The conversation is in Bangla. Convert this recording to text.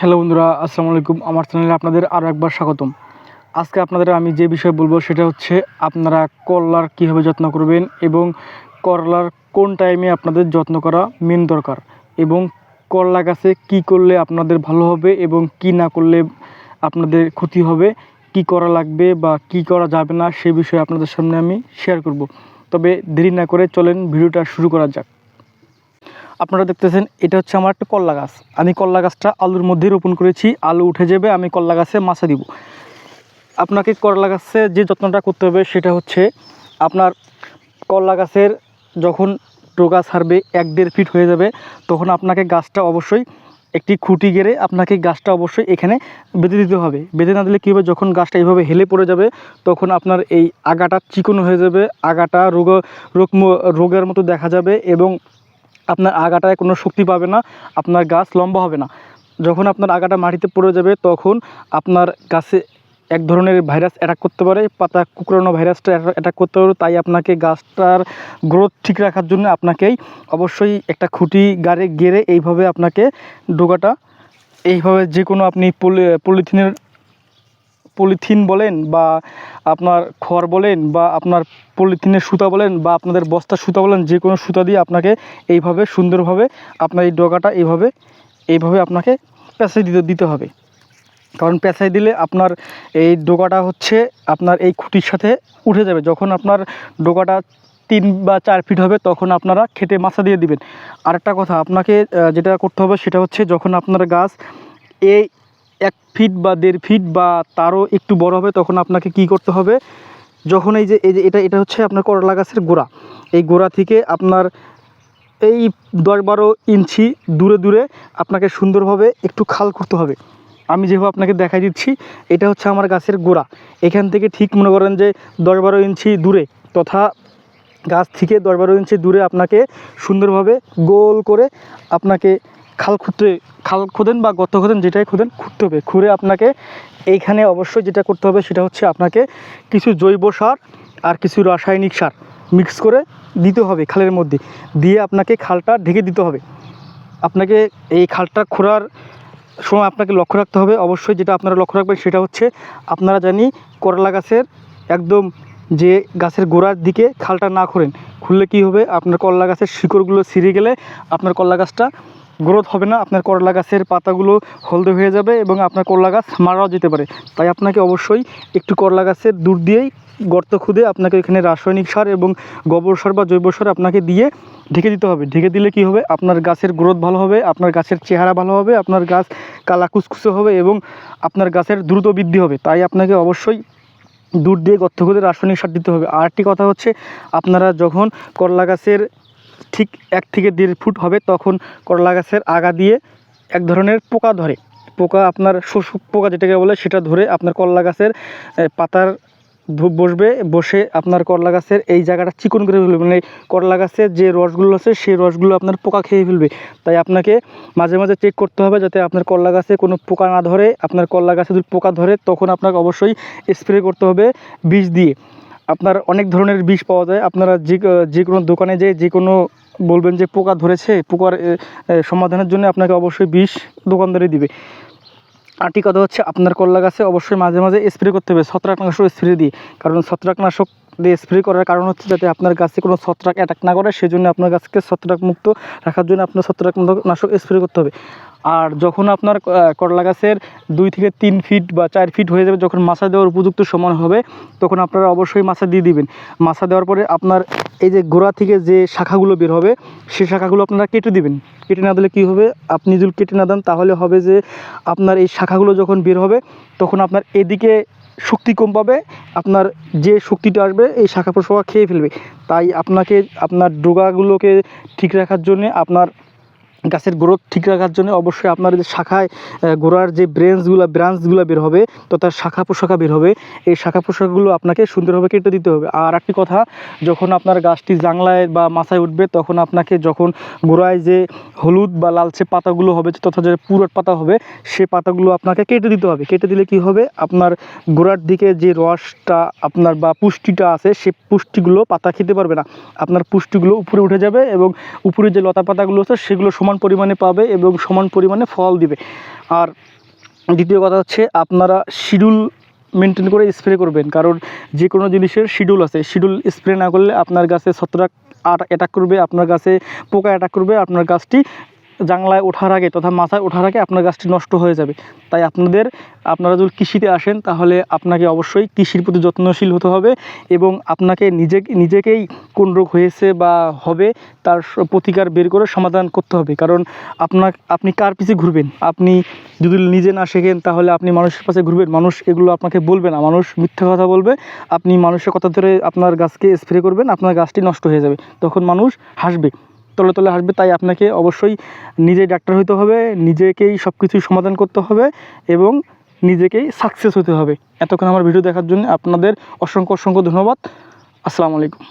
হ্যালো বন্ধুরা, আসসালামু আলাইকুম। আমার চ্যানেলে আপনাদের আরও একবার স্বাগতম। আজকে আপনাদের আমি যে বিষয়ে বলব সেটা হচ্ছে আপনারা করলার কীভাবে যত্ন করবেন এবং করলার কোন টাইমে আপনাদের যত্ন করা মেন দরকার এবং করলা গাছে কী করলে আপনাদের ভালো হবে এবং কি না করলে আপনাদের ক্ষতি হবে, কি করা লাগবে বা কি করা যাবে না সে বিষয়ে আপনাদের সামনে আমি শেয়ার করব। তবে দেরি না করে চলেন, ভিডিওটা শুরু করা যাক। আপনারা দেখতেছেন, এটা হচ্ছে আমার একটা কল্লা গাছ। আমি কল্লা গাছটা আলুর মধ্যে রোপণ করেছি, আলু উঠে যাবে, আমি কল্লা গাছে মাছা দিব। আপনাকে করলা গাছে যে যত্নটা করতে হবে, সেটা হচ্ছে আপনার করলা গাছের যখন টোকা ছাড়বে, এক দেড় ফিট হয়ে যাবে, তখন আপনাকে গাছটা অবশ্যই একটি খুঁটি গেড়ে আপনাকে গাছটা অবশ্যই এখানে বেঁধে দিতে হবে। বেঁধে না দিলে কী হবে? যখন গাছটা এইভাবে হেলে পড়ে যাবে, তখন আপনার এই আগাটা চিকন হয়ে যাবে, আগাটা রোগ রোগ, রোগের মতো দেখা যাবে এবং আপনার আগাটায় কোনো শক্তি পাবে না, আপনার গাছ লম্বা হবে না। যখন আপনার আগাটা মাটিতে পড়ে যাবে, তখন আপনার গাছে এক ধরনের ভাইরাস অ্যাটাক করতে পারে, পাতা কুকড়ানো ভাইরাসটা অ্যাটাক করতে পারে। তাই আপনাকে গাছটার গ্রোথ ঠিক রাখার জন্য আপনাকেই অবশ্যই একটা খুঁটি গাড়ে গেড়ে এইভাবে আপনাকে ডোগাটা, এইভাবে যে কোনো আপনি পলি পলিথিনের পলিথিন বলেন বা আপনার খড় বলেন বা আপনার পলিথিনের সুতা বলেন বা আপনাদের বস্তার সুতা বলেন, যে কোনো সুতা দিয়ে আপনাকে এইভাবে সুন্দরভাবে আপনার এই ডগাটা এইভাবে এইভাবে আপনাকে পেঁচাই দিতে দিতে হবে। কারণ পেঁচাই দিলে আপনার এই ডোকাটা হচ্ছে আপনার এই খুঁটির সাথে উঠে যাবে। যখন আপনার ডোকাটা তিন বা চার ফিট হবে, তখন আপনারা খেটে মাছা দিয়ে দিবেন। আরেকটা কথা, আপনাকে যেটা করতে হবে সেটা হচ্ছে যখন আপনার গাছ এই এক ফিট বা দেড় ফিট বা তারও একটু বড় হবে, তখন আপনাকে কি করতে হবে? যখন এই যে এই যে এটা এটা হচ্ছে আপনার করলা গাছের গোড়া। এই গোড়া থেকে আপনার এই দশ বারো ইঞ্চি দূরে দূরে আপনাকে সুন্দরভাবে একটু খাল করতে হবে। আমি যেভাবে আপনাকে দেখাই দিচ্ছি, এটা হচ্ছে আমার গাছের গোড়া। এখান থেকে ঠিক মনে করেন যে দশ বারো ইঞ্চি দূরে তথা গাছ থেকে দশ বারো ইঞ্চি দূরে আপনাকে সুন্দরভাবে গোল করে আপনাকে খাল খুঁড়তে, খাল খোদেন বা গর্ত খোদেন, যেটাই খোদেন, খুঁড়তে হবে। খুঁড়ে আপনাকে এইখানে অবশ্যই যেটা করতে হবে সেটা হচ্ছে আপনাকে কিছু জৈব সার আর কিছু রাসায়নিক সার মিক্স করে দিতে হবে খালের মধ্যে। দিয়ে আপনাকে খালটা ঢেকে দিতে হবে। আপনাকে এই খালটা খোঁড়ার সময় আপনাকে লক্ষ্য রাখতে হবে। অবশ্যই যেটা আপনারা লক্ষ্য রাখবেন সেটা হচ্ছে আপনারা জানি করলা গাছের একদম যে গাছের গোড়ার দিকে খালটা না খোঁড়েন। খুললে কি হবে? আপনার করলা গাছের শিকড়গুলো ছিঁড়ে গেলে আপনার করলা গাছটা গ্রোথ হবে না, আপনার করলা গাছের পাতাগুলো হলদে হয়ে যাবে এবং আপনার করলা গাছ মারাও যেতে পারে। তাই আপনাকে অবশ্যই একটু করলা গাছের দূর দিয়েই গর্ত খুদে আপনাকে এখানে রাসায়নিক সার এবং গোবর সার বা জৈব সার আপনাকে দিয়ে ঢেকে দিতে হবে। ঢেকে দিলে কি হবে? আপনার গাছের গ্রোথ ভালো হবে, আপনার গাছের চেহারা ভালো হবে, আপনার গাছ কালা কুচকুচে হবে এবং আপনার গাছের দ্রুত বৃদ্ধি হবে। তাই আপনাকে অবশ্যই দূর দিয়ে গর্ত খুদে রাসায়নিক সার দিতে হবে। আরেকটি কথা হচ্ছে, আপনারা যখন করলা গাছের ঠিক এক থেকে দেড় ফুট হবে, তখন করলা গাছের আগা দিয়ে এক ধরনের পোকা ধরে। পোকা আপনার শোষক পোকা যেটাকে বলে, সেটা ধরে আপনার করলা গাছের পাতার ধূপ বসবে, বসে আপনার করলা গাছের এই জায়গাটা চিকন করে ফেলবে। মানে করলা গাছের যে রসগুলো আছে, সেই রসগুলো আপনার পোকা খেয়ে ফেলবে। তাই আপনাকে মাঝে মাঝে চেক করতে হবে যাতে আপনার করলা গাছে কোনো পোকা না ধরে। আপনার করলা গাছে যদি পোকা ধরে, তখন আপনাকে অবশ্যই স্প্রে করতে হবে বিষ দিয়ে। আপনার অনেক ধরনের বিষ পাওয়া যায়। আপনারা যে যে কোনো দোকানে যেয়ে যে কোনো বলবেন যে পোকা ধরেছে, পোকার সমাধানের জন্য আপনাকে অবশ্যই বিষ দোকানদারে দিবে। আরটি কথা হচ্ছে, আপনার করলা গাছে অবশ্যই মাঝে মাঝে স্প্রে করতে হবে, ছত্রাকনাশক স্প্রে দিয়ে। কারণ ছত্রাকনাশক দিয়ে স্প্রে করার কারণ হচ্ছে যাতে আপনার গাছে কোনো ছত্রাক অ্যাটাক না করে, সেজন্য আপনার গাছকে ছত্রাক মুক্ত রাখার জন্য আপনার ছত্রাকনাশক স্প্রে করতে হবে। আর যখন আপনার করলা গাছের দুই থেকে তিন ফিট বা চার ফিট হয়ে যাবে, যখন মাছা দেওয়ার উপযুক্ত সময় হবে, তখন আপনারা অবশ্যই মাছা দিয়ে দিবেন। মাছা দেওয়ার পরে আপনার এই যে গোড়া থেকে যে শাখাগুলো বের হবে, সেই শাখাগুলো আপনারা কেটে দিবেন। কেটে না দিলে কী হবে? আপনি যদি কেটে না দেন, তাহলে হবে যে আপনার এই শাখাগুলো যখন বের হবে, তখন আপনার এদিকে শক্তি কম পাবে, আপনার যে শক্তিটা আসবে, এই শাখা প্রশাখা খেয়ে ফেলবে। তাই আপনাকে, আপনার ডোগাগুলোকে ঠিক রাখার জন্যে আপনার গাছের গ্রোথ ঠিক রাখার জন্য অবশ্যই আপনার যে শাখায় গোড়ার যে ব্রেঞ্চগুলো ব্রাঞ্চগুলো বের হবে তথা শাখা প্রশাখা বের হবে। এই শাখা প্রশাখাগুলো আপনাকে সুন্দরভাবে কেটে দিতে হবে। আর একটি কথা, যখন আপনার গাছটি জাংলায় বা মাথায় উঠবে, তখন আপনাকে যখন গোড়ায় যে হলুদ বা লালচে পাতাগুলো হবে, তথা যে পুরট পাতা হবে, সে পাতাগুলো আপনাকে কেটে দিতে হবে। কেটে দিলে কি হবে? আপনার গোড়ার দিকে যে রসটা আপনার বা পুষ্টিটা আছে, সে পুষ্টিগুলো পাতা খেতে পারবে না। আপনার পুষ্টিগুলো উপরে উঠে যাবে এবং উপরে যে লতা পাতাগুলো আছে, সেগুলো সমান পরিমাণে পাবে এবং সমান পরিমাণে ফল দিবে। আর দ্বিতীয় কথা হচ্ছে, আপনারা শিডিউল মেনটেন করে স্প্রে করবেন। কারণ যে কোনো জিনিসের শিডিউল আছে। শিডিউল স্প্রে না করলে আপনার গাছে ছত্রাক আর অ্যাটাক করবে, আপনার গাছে পোকা অ্যাটাক করবে, আপনার গাছটি জাংলায় ওঠার আগে তথা মাথায় ওঠার আগে আপনার গাছটি নষ্ট হয়ে যাবে। তাই আপনাদের, আপনারা যদি কৃষিতে আসেন, তাহলে আপনাকে অবশ্যই কৃষির প্রতি যত্নশীল হতে হবে এবং আপনাকে নিজে নিজেকেই কোন রোগ হয়েছে বা হবে তার প্রতিকার বের করে সমাধান করতে হবে। কারণ আপনার আপনি কার পিছে ঘুরবেন? আপনি যদি নিজে না শেখেন, তাহলে আপনি মানুষের পাশে ঘুরবেন। মানুষ এগুলো আপনাকে বলবে না। মানুষ মিথ্যা কথা বলবে। আপনি মানুষের কথা ধরে আপনার গাছকে স্প্রে করবেন, আপনার গাছটি নষ্ট হয়ে যাবে। তখন মানুষ হাসবে। তলে তলে আসবে, তাই আপনাকে অবশ্যই নিজে ডাক্তার হইতে হবে, নিজেকেই সব কিছুই সমাধান করতে হবে এবং নিজেকেই সাকসেস হতে হবে। এতক্ষণ আমার ভিডিও দেখার জন্য আপনাদের অসংখ্য অসংখ্য ধন্যবাদ। আসসালামু আলাইকুম।